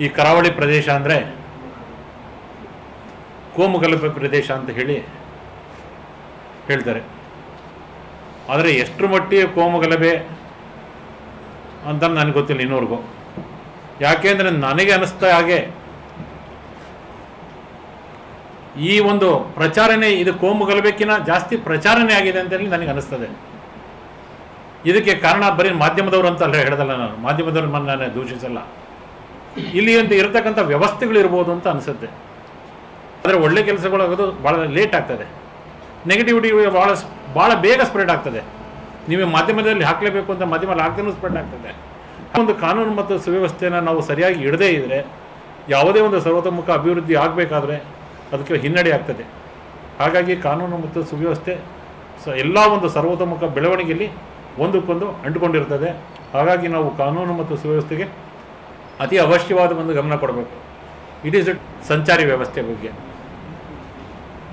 ಈ ಕರಾವಳಿ ಪ್ರದೇಶ ಅಂದರೆ ಕೋಮುಗಲಭೆ ಪ್ರದೇಶ ಅಂತ ಹೇಳಿ ಹೇಳ್ತಾರೆ. ಆದರೆ ಎಷ್ಟು ಮಟ್ಟಿಗೆ ಕೋಮುಗಲಭೆ ಅಂತ ನನಗೆ ಗೊತ್ತಿಲ್ಲ ಇನ್ನೋರ್ಗು. ಯಾಕೆ ಅಂದರೆ ನನಗೆ ಅನಿಸ್ತಾ ಹಾಗೆ ಈ ಒಂದು ಪ್ರಚಾರನೆ ಇದು ಕೋಮುಗಲಭೆಕ್ಕಿನ ಜಾಸ್ತಿ ಪ್ರಚಾರನೆ ಆಗಿದೆ ಅಂತ ಹೇಳಿ ನನಗೆ ಅನಿಸ್ತದೆ. ಇದಕ್ಕೆ ಕಾರಣ ಬರೀ ಮಾಧ್ಯಮದವರು ಅಂತ ಅಲ್ಲ ಹೇಳ್ದಲ್ಲ ನಾನು. ಮಾಧ್ಯಮದವ್ರನ್ನ ನಾನು ದೂಷಿಸಲ್ಲ. ಇಲ್ಲಿ ಅಂತ ಇರತಕ್ಕಂಥ ವ್ಯವಸ್ಥೆಗಳು ಇರ್ಬೋದು ಅಂತ ಅನಿಸುತ್ತೆ. ಆದರೆ ಒಳ್ಳೆ ಕೆಲಸಗಳಾಗೋದು ಭಾಳ ಲೇಟ್ ಆಗ್ತದೆ. ನೆಗೆಟಿವಿಟಿ ಭಾಳ ಭಾಳ ಬೇಗ ಸ್ಪ್ರೆಡ್ ಆಗ್ತದೆ. ನೀವು ಮಾಧ್ಯಮದಲ್ಲಿ ಹಾಕಲೇಬೇಕು ಅಂತ ಮಾಧ್ಯಮದಲ್ಲಿ ಹಾಕ್ತೇನೆ ಸ್ಪ್ರೆಡ್ ಆಗ್ತದೆ. ಒಂದು ಕಾನೂನು ಮತ್ತು ಸುವ್ಯವಸ್ಥೆಯನ್ನು ನಾವು ಸರಿಯಾಗಿ ಇಡದೇ ಇದ್ದರೆ ಯಾವುದೇ ಒಂದು ಸರ್ವತೋಮುಖ ಅಭಿವೃದ್ಧಿ ಆಗಬೇಕಾದ್ರೆ ಅದಕ್ಕೆ ಹಿನ್ನಡೆ ಆಗ್ತದೆ. ಹಾಗಾಗಿ ಕಾನೂನು ಮತ್ತು ಸುವ್ಯವಸ್ಥೆ ಸ, ಎಲ್ಲ ಒಂದು ಸರ್ವತೋಮುಖ ಬೆಳವಣಿಗೆಯಲ್ಲಿ ಒಂದಕ್ಕೊಂದು ಅಂಟುಕೊಂಡಿರ್ತದೆ. ಹಾಗಾಗಿ ನಾವು ಕಾನೂನು ಮತ್ತು ಸುವ್ಯವಸ್ಥೆಗೆ ಅತಿ ಅವಶ್ಯವಾದ ಒಂದು ಗಮನ ಕೊಡಬೇಕು. ಇಟ್ ಈಸ್ ಸಂಚಾರಿ ವ್ಯವಸ್ಥೆ ಬಗ್ಗೆ.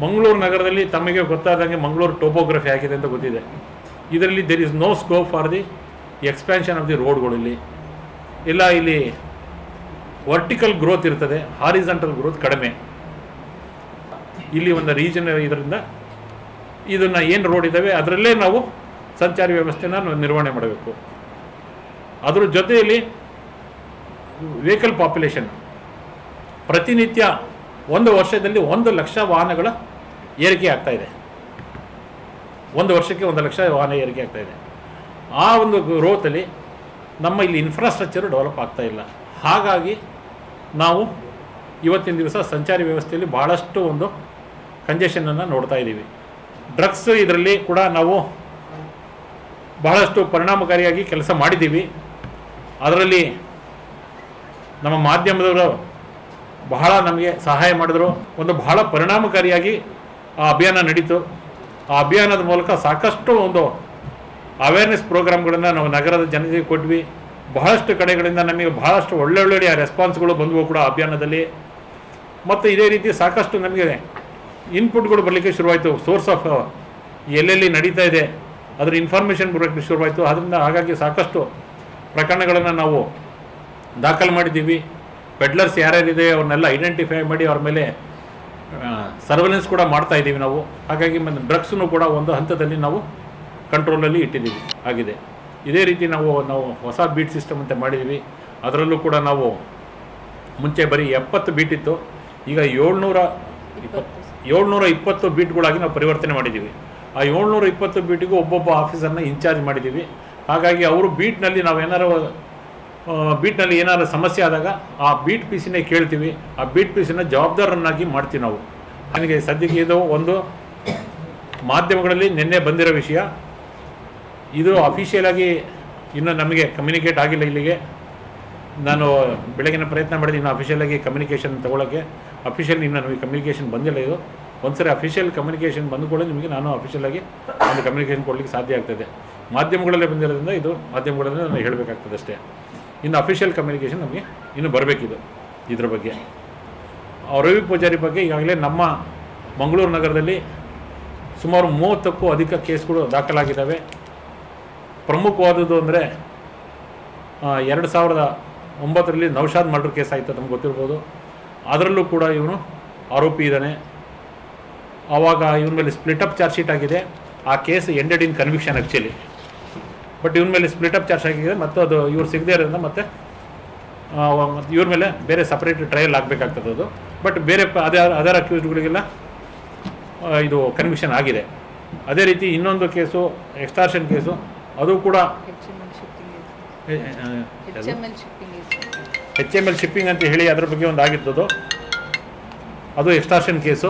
ಮಂಗಳೂರು ನಗರದಲ್ಲಿ ತಮಗೆ ಗೊತ್ತಾದಂಗೆ ಮಂಗಳೂರು ಟೋಪೋಗ್ರಫಿ ಆಗಿದೆ ಅಂತ ಗೊತ್ತಿದೆ. ಇದರಲ್ಲಿ there is no scope for the expansion of the ರೋಡ್ಗಳು ಇಲ್ಲಿ. ಇಲ್ಲ, ಇಲ್ಲಿ ವರ್ಟಿಕಲ್ ಗ್ರೋತ್ ಇರ್ತದೆ ಹಾರಿಸಂಟಲ್ ಗ್ರೋತ್ ಕಡಿಮೆ. ಇಲ್ಲಿ ಒಂದು ರೀಜನ್ ಇದರಿಂದ ಇದನ್ನು ಏನು ರೋಡ್ ಇದ್ದಾವೆ ಅದರಲ್ಲೇ ನಾವು ಸಂಚಾರಿ ವ್ಯವಸ್ಥೆನ ನಿರ್ವಹಣೆ ಮಾಡಬೇಕು. ಅದರ ಜೊತೆಯಲ್ಲಿ ವೆಹಿಕಲ್ ಪಾಪ್ಯುಲೇಷನ್ ಪ್ರತಿನಿತ್ಯ ಒಂದು ವರ್ಷದಲ್ಲಿ ಒಂದು ಲಕ್ಷ ವಾಹನಗಳ ಏರಿಕೆ ಆಗ್ತಾ ಇದೆ. ಒಂದು ವರ್ಷಕ್ಕೆ ಒಂದು ಲಕ್ಷ ವಾಹನ ಏರಿಕೆ ಆಗ್ತಾ ಇದೆ. ಆ ಒಂದು ಗ್ರೋತಲ್ಲಿ ನಮ್ಮ ಇಲ್ಲಿ ಇನ್ಫ್ರಾಸ್ಟ್ರಕ್ಚರು ಡೆವಲಪ್ ಆಗ್ತಾ ಇಲ್ಲ. ಹಾಗಾಗಿ ನಾವು ಇವತ್ತಿನ ದಿವಸ ಸಂಚಾರಿ ವ್ಯವಸ್ಥೆಯಲ್ಲಿ ಭಾಳಷ್ಟು ಒಂದು ಕಂಜೆಷನನ್ನು ನೋಡ್ತಾ ಇದ್ದೀವಿ. ಡ್ರಗ್ಸ್ ಇದರಲ್ಲಿ ಕೂಡ ನಾವು ಬಹಳಷ್ಟು ಪರಿಣಾಮಕಾರಿಯಾಗಿ ಕೆಲಸ ಮಾಡಿದ್ದೀವಿ. ಅದರಲ್ಲಿ ನಮ್ಮ ಮಾಧ್ಯಮದವರು ಬಹಳ ನಮಗೆ ಸಹಾಯ ಮಾಡಿದ್ರು. ಒಂದು ಬಹಳ ಪರಿಣಾಮಕಾರಿಯಾಗಿ ಆ ಅಭಿಯಾನ ನಡೀತು. ಆ ಅಭಿಯಾನದ ಮೂಲಕ ಸಾಕಷ್ಟು ಒಂದು ಅವೇರ್ನೆಸ್ ಪ್ರೋಗ್ರಾಮ್ಗಳನ್ನು ನಾವು ನಗರದ ಜನತೆಗೆ ಕೊಟ್ವಿ. ಬಹಳಷ್ಟು ಕಡೆಗಳಿಂದ ನಮಗೆ ಬಹಳಷ್ಟು ಒಳ್ಳೊಳ್ಳೆಯ ರೆಸ್ಪಾನ್ಸ್ಗಳು ಬಂದವು ಕೂಡ ಅಭಿಯಾನದಲ್ಲಿ. ಮತ್ತು ಇದೇ ರೀತಿ ಸಾಕಷ್ಟು ನಮಗೆ ಇನ್ಪುಟ್ಗಳು ಬರಲಿಕ್ಕೆ ಶುರುವಾಯಿತು. ಸೋರ್ಸ್ ಆಫ್ ಎಲ್ಲೆಲ್ಲಿ ನಡೀತಾ ಇದೆ, ಅದರ ಇನ್ಫಾರ್ಮೇಷನ್ ಬರೋಕ್ಕೆ ಶುರುವಾಯಿತು. ಅದರಿಂದ ಹಾಗಾಗಿ ಸಾಕಷ್ಟು ಪ್ರಕರಣಗಳನ್ನು ನಾವು ದಾಖಲು ಮಾಡಿದ್ದೀವಿ. ಪೆಡ್ಲರ್ಸ್ ಯಾರ್ಯಾರಿದೆ ಅವ್ರನ್ನೆಲ್ಲ ಐಡೆಂಟಿಫೈ ಮಾಡಿ ಅವ್ರ ಮೇಲೆ ಸರ್ವೆಲೆನ್ಸ್ ಕೂಡ ಮಾಡ್ತಾ ಇದ್ದೀವಿ ನಾವು. ಹಾಗಾಗಿ ಡ್ರಗ್ಸನ್ನು ಕೂಡ ಒಂದು ಹಂತದಲ್ಲಿ ನಾವು ಕಂಟ್ರೋಲಲ್ಲಿ ಇಟ್ಟಿದ್ದೀವಿ. ಆಗಿದೆ. ಇದೇ ರೀತಿ ನಾವು ನಾವು ಹೊಸ ಬೀಟ್ ಸಿಸ್ಟಮ್ ಅಂತ ಮಾಡಿದ್ದೀವಿ. ಅದರಲ್ಲೂ ಕೂಡ ನಾವು ಮುಂಚೆ ಬರೀ ಎಪ್ಪತ್ತು ಬೀಟ್ ಇತ್ತು. ಈಗ ಏಳ್ನೂರ ಇಪ್ಪತ್ತು ಏಳ್ನೂರ ಇಪ್ಪತ್ತು ಬೀಟ್ಗಳಾಗಿ ನಾವು ಪರಿವರ್ತನೆ ಮಾಡಿದ್ದೀವಿ. ಆ ಏಳ್ನೂರ ಇಪ್ಪತ್ತು ಬೀಟಿಗೂ ಒಬ್ಬೊಬ್ಬ ಆಫೀಸರ್ನ ಇನ್ಚಾರ್ಜ್ ಮಾಡಿದ್ದೀವಿ. ಹಾಗಾಗಿ ಅವರು ಬೀಟ್ನಲ್ಲಿ ನಾವು ಏನಾರು ಆ, ಬೀಟ್ನಲ್ಲಿ ಏನಾದರೂ ಸಮಸ್ಯೆ ಆದಾಗ ಆ ಬೀಟ್ ಪೀಸಿನೇ ಕೇಳ್ತೀವಿ. ಆ ಬೀಟ್ ಪೀಸಿನ ಜವಾಬ್ದಾರನ್ನಾಗಿ ಮಾಡ್ತೀವಿ ನಾವು. ನನಗೆ ಸದ್ಯಕ್ಕೆ ಇದು ಒಂದು ಮಾಧ್ಯಮಗಳಲ್ಲಿ ನಿನ್ನೆ ಬಂದಿರೋ ವಿಷಯ. ಇದು ಅಫಿಷಿಯಲಾಗಿ ಇನ್ನೂ ನಮಗೆ ಕಮ್ಯುನಿಕೇಟ್ ಆಗಿಲ್ಲ ಇಲ್ಲಿಗೆ. ನಾನು ಬೆಳಗಿನ ಪ್ರಯತ್ನ ಮಾಡಿದೆ ಇನ್ನು ಅಫಿಷಿಯಲ್ ಆಗಿ ಕಮ್ಯುನಿಕೇಷನ್ ತೊಗೊಳಕ್ಕೆ. ಅಫಿಷಿಯಲ್ ಇನ್ನು ನಮಗೆ ಕಮ್ಯುನಿಕೇಷನ್ ಬಂದಿಲ್ಲ ಇದು. ಒಂದ್ಸರಿ ಅಫಿಷಿಯಲ್ ಕಮ್ಯುನಿಕೇಷನ್ ಬಂದ ಕೂಡ ನಿಮಗೆ ನಾನು ಅಫಿಷಿಯಲ್ ಆಗಿ ಒಂದು ಕಮ್ಯುನಿಕೇಷನ್ ಕೊಡಲಿಕ್ಕೆ ಸಾಧ್ಯ ಆಗ್ತದೆ. ಮಾಧ್ಯಮಗಳಲ್ಲೇ ಬಂದಿರೋದ್ರಿಂದ ಇದು ಮಾಧ್ಯಮಗಳಲ್ಲೇ ನಾನು ಹೇಳಬೇಕಾಗ್ತದೆ ಅಷ್ಟೇ ಇನ್ನು ಅಫಿಷಿಯಲ್ ಕಮ್ಯುನಿಕೇಷನ್ ನಮಗೆ ಇನ್ನು ಬರಬೇಕಿದೆ ಇದ್ರ ಬಗ್ಗೆ. ರವಿ ಪೂಜಾರಿ ಬಗ್ಗೆ ಈಗಾಗಲೇ ನಮ್ಮ ಮಂಗಳೂರು ನಗರದಲ್ಲಿ ಸುಮಾರು ಮೂವತ್ತಕ್ಕೂ ಅಧಿಕ ಕೇಸ್ಗಳು ದಾಖಲಾಗಿದ್ದಾವೆ. ಪ್ರಮುಖವಾದದ್ದು ಅಂದರೆ ಎರಡು ಸಾವಿರದ ಒಂಬತ್ತರಲ್ಲಿ ನೌಶಾದ್ ಮರ್ಡರ್ ಕೇಸ್ ಆಯಿತು ನಮ್ಗೆ ಗೊತ್ತಿರ್ಬೋದು. ಅದರಲ್ಲೂ ಕೂಡ ಇವನು ಆರೋಪಿ ಇದ್ದಾನೆ. ಆವಾಗ ಇವನ ಮೇಲೆ ಸ್ಪ್ಲಿಟ್ ಅಪ್ ಚಾರ್ಜ್ ಶೀಟ್ ಆಗಿದೆ. ಆ case ended in conviction actually but ಇವ್ರ ಮೇಲೆ ಸ್ಪ್ಲಿಟ್ ಅಪ್ ಚಾರ್ಜ್ ಆಗಿದೆ ಮತ್ತು ಅದು ಇವ್ರು ಸಿಗದೇ ಇರೋದ್ರಿಂದ ಮತ್ತೆ ಆ, ಮತ್ತೆ ಇವ್ರ ಮೇಲೆ ಬೇರೆ ಸಪ್ರೇಟ್ ಟ್ರಯಲ್ ಆಗಬೇಕಾಗ್ತದೆ ಅದು. ಬಟ್ ಬೇರೆ ಪ- ಅದೇ ಅದರ್ ಅಕ್ಯೂಸ್ಡ್ಗಳಿಗೆಲ್ಲ ಇದು ಕನ್ವಿಕ್ಷನ್ ಆಗಿದೆ. ಅದೇ ರೀತಿ ಇನ್ನೊಂದು ಕೇಸು ಎಕ್ಸ್ಟಾರ್ಷನ್ ಕೇಸು ಅದು ಕೂಡ ಎಚ್ ಎಂ ಎಲ್ ಶಿಪ್ಪಿಂಗ್ ಅಂತ ಹೇಳಿ ಅದ್ರ ಬಗ್ಗೆ ಒಂದು ಆಗಿರ್ತದು ಅದು ಎಕ್ಸ್ಟಾರ್ಷನ್ ಕೇಸು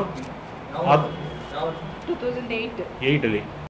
ಅದು 2008 ಏಯ್ಟಲ್ಲಿ